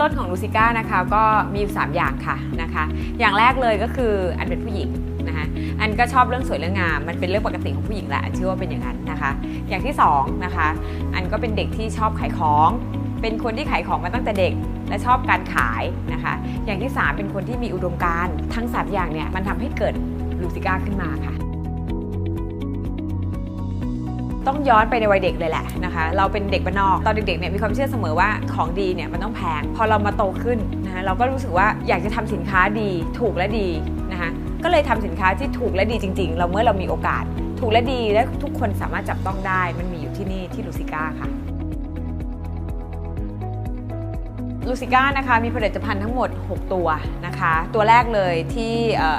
ต้นของลูซิก้านะคะก็มีอยู่สามอย่างค่ะนะคะ อย่างแรกเลยก็คืออันเป็นผู้หญิงนะคะอันก็ชอบเรื่องสวยเรื่องงามมันเป็นเรื่องปกติของผู้หญิงแหละอันเชื่อว่าเป็นอย่างนั้นนะคะ อย่างที่สองนะคะอันก็เป็นเด็กที่ชอบขายของ เป็นคนที่ขายของมาตั้งแต่เด็กและชอบการขายนะคะ อย่างที่สามเป็นคนที่มีอุดมการณ์ทั้งสามอย่างเนี่ยมันทำให้เกิดลูซิก้าขึ้นมาค่ะ ต้องย้อนไปในวัยเด็กเลยแหละนะคะ เราเป็นเด็กบ้านนอกตอนเด็กๆเนี่ยมีความเชื่อเสมอว่าของดีเนี่ยมันต้องแพง พอเรามาโตขึ้นนะคะเราก็รู้สึกว่าอยากจะทำสินค้าดีถูกและดีนะคะก็เลยทำสินค้าที่ถูกและดีจริง ๆ เราเมื่อเรามีโอกาส ถูกและดีและทุกคนสามารถจับต้องได้ มันมีอยู่ที่นี่ที่ลูซิก้าค่ะ ลูซิก้านะคะมีผลิตภัณฑ์ทั้งหมด 6 ตัวนะคะ ตัวแรกเลยที่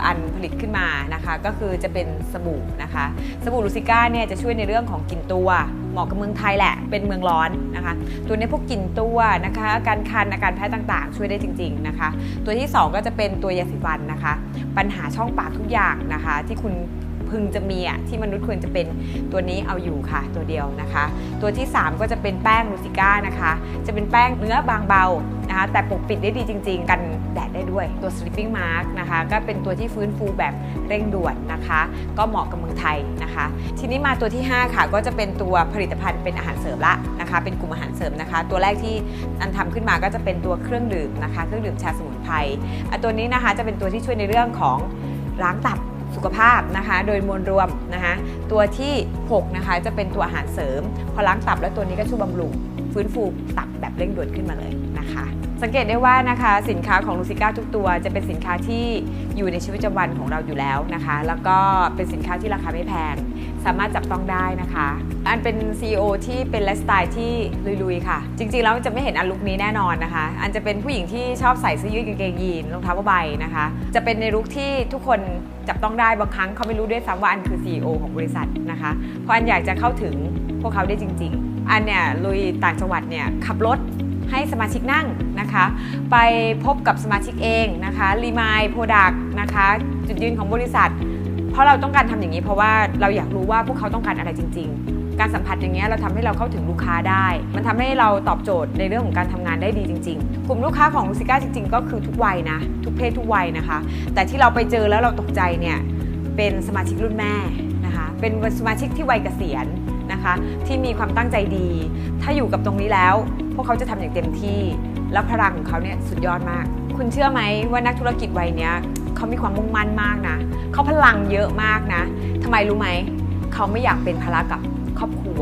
อันผลิตขึ้นมานะคะ ก็คือจะเป็นสบู่นะคะสบู่ลูซิก้าเนี่ยจะช่วยในเรื่องของกลิ่นตัวเหมาะกับเมืองไทยแหละเป็นเมืองร้อนนะคะ ตัวนี้พวกกลิ่นตัวนะคะ การคันอาการแพ้ต่างๆ ช่วยได้จริง ๆนะคะ ตัวที่ 2 ก็จะเป็นตัวยาสีฟันนะคะ ปัญหาช่องปากทุกอย่างนะคะ ที่คุณพึงจะมีอะที่มนุษย์ควรจะเป็นตัวนี้เอาอยู่ค่ะ ตัวเดียวนะคะ ตัวที่ 3 ก็จะเป็นแป้งลูซิก้านะคะ จะเป็นแป้งเนื้อบางเบา นะคะแต่ปกปิดได้ดีจริง ๆ กันแดดได้ด้วยตัว sleeping mask นะคะก็เป็นตัวที่ฟื้นฟูแบบเร่งด่วนนะคะ ก็เหมาะกับเมืองไทยนะคะ ทีนี้มาตัวที่ 5 ค่ะ ก็จะเป็นตัวผลิตภัณฑ์เป็นอาหารเสริมละนะคะ เป็นกลุ่มอาหารเสริมนะคะ ตัวแรกที่อันทำขึ้นมาก็จะเป็นตัวเครื่องดื่มนะคะ เครื่องดื่มชาสมุนไพรตัวนี้นะคะจะเป็นตัวที่ช่วยในเรื่องของล้างตับสุขภาพนะคะ โดยมวลรวมนะคะ ตัวที่ 6 นะคะ จะเป็นตัวอาหารเสริม พอล้างตับแล้วตัวนี้ก็ช่วยบำรุง ฟื้นฟูตับแบบเร่งด่วนขึ้นมาเลยนะคะ สังเกตได้ว่านะคะสินค้าของลูซิก้าทุกตัว จะเป็นสินค้าที่อยู่ในชีวิตประจำวันของเราอยู่แล้วนะคะ แล้วก็เป็นสินค้าที่ราคาไม่แพงสามารถจับต้องได้นะคะ อันเป็น CEO ที่เป็นไลฟ์สไตล์ที่ลุยๆค่ะ จริงๆแล้วจะไม่เห็นอันลุคนี้แน่นอนนะคะ อันจะเป็นผู้หญิงที่ชอบใส่เสื้อยืดกางเกงยีนรองเท้าผ้าใบนะคะ จะเป็นในลุคที่ทุกคนจับต้องได้บางครั้งเขาไม่รู้ด้วยซ้ำว่าอันคือ CEO ของบริษัทนะคะ เพราะอันอยากจะเข้าถึงพวกเขาได้จริง ๆ อันเนี่ยลุยต่างจังหวัดเนี่ยขับรถให้สมาชิกนั่งนะคะ ไปพบกับสมาชิกเองนะคะรีมายโปรดักนะคะ จุดยืนของบริษัท ราะเราต้องการทำอย่างนี้ เพราะว่าเราอยากรู้ว่าพวกเขาต้องการอะไรจริง ๆ การสัมผัสอย่างเงี้ยเราทำให้เราเข้าถึงลูกค้าได้ มันทำให้เราตอบโจทย์ในเรื่องของการทำงานได้ดีจริง ๆ กลุ่มลูกค้าของลูซิก้าจริง ๆ ก็คือทุกวัยนะทุกเพศทุกวัยนะคะ แต่ที่เราไปเจอแล้วเราตกใจเนี่ยเป็นสมาชิกรุ่นแม่นะคะเป็นสมาชิกที่วัยเกษียณนะคะที่มีความตั้งใจดี ถ้าอยู่กับตรงนี้แล้ว พวกเขาจะทำอย่างเต็มที่ แล้วพลังของเขาเนี่ยสุดยอดมาก คุณเชื่อไหมว่านักธุรกิจวัยเนี้ย เขามีความมุ่งมั่นมากนะเขาพลังเยอะมากนะทำไมรู้ไหมเขาไม่อยากเป็นภาระกับครอบครัว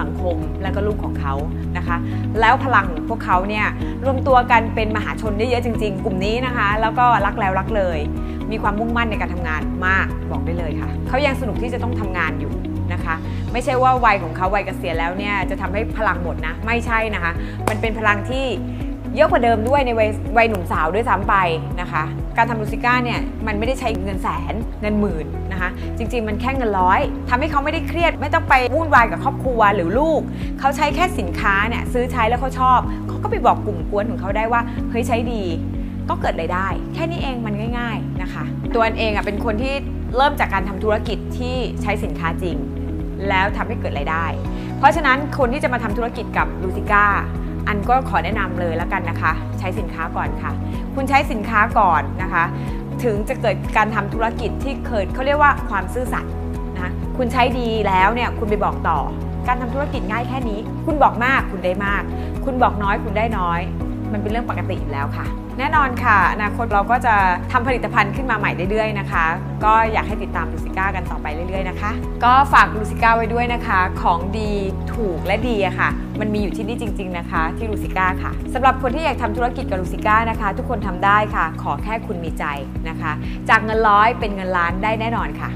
สังคมและก็ลูกของเขานะคะ แล้วพลังพวกเขาเนี่ยรวมตัวกันเป็นมหาชนได้เยอะจริง ๆ กลุ่มนี้นะคะ แล้วก็รักแล้วรักเลย มีความมุ่งมั่นในการทำงานมากบอกได้เลยค่ะเขายังสนุกที่จะต้องทำงานอยู่นะคะ ไม่ใช่ว่าวัยของเขาวัยเกษียณแล้วเนี่ยจะทำให้พลังหมดนะไม่ใช่นะคะ มันเป็นพลังที่ เยอะกว่าเดิมด้วยในวัยวัยหนุ่มสาวด้วยซ้ำไปนะคะ การทำลูซิก้าเนี่ยมันไม่ได้ใช้เงินแสนเงินหมื่นนะคะ จริง ๆ มันแค่เงินร้อยทำให้เขาไม่ได้เครียดไม่ต้องไปวุ่นวายกับครอบครัวหรือลูก เขาใช้แค่สินค้าเนี่ยซื้อใช้แล้วเขาชอบ เขาก็ไปบอกกลุ่มกวนของเขาได้ว่าเฮ้ยใช้ดีก็เกิดรายได้ แค่นี้เองมันง่าย ๆนะคะ ตัวเองอะเป็นคนที่เริ่มจากการทำธุรกิจที่ใช้สินค้าจริง แล้วทำให้เกิดรายได้ เพราะฉะนั้นคนที่จะมาทำธุรกิจกับลูซิก้า อันก็ขอแนะนำเลยแล้วกันนะคะ ใช้สินค้าก่อนค่ะ คุณใช้สินค้าก่อนนะคะ ถึงจะเกิดการทำธุรกิจที่เคยเขาเรียกว่าความซื่อสัตย์นะคุณใช้ดีแล้วเนี่ยคุณไปบอกต่อ การทำธุรกิจง่ายแค่นี้ คุณบอกมากคุณได้มาก คุณบอกน้อยคุณได้น้อย มันเป็นเรื่องปกติอยู่แล้วค่ะ แน่นอนค่ะอนาคตเราก็จะทำผลิตภัณฑ์ขึ้นมาใหม่เรื่อยๆนะคะ ก็อยากให้ติดตามลูซิก้ากันต่อไปเรื่อยๆนะคะ ก็ฝากลูซิก้าไว้ด้วยนะคะ ของดีถูกและดีอะค่ะ มันมีอยู่ที่นี่จริง ๆนะคะ ที่ลูซิก้าค่ะสำหรับคนที่อยากทำธุรกิจกับลูซิก้านะคะ ทุกคนทำได้ค่ะ ขอแค่คุณมีใจนะคะ จากเงินร้อยเป็นเงินล้านได้แน่นอนค่ะ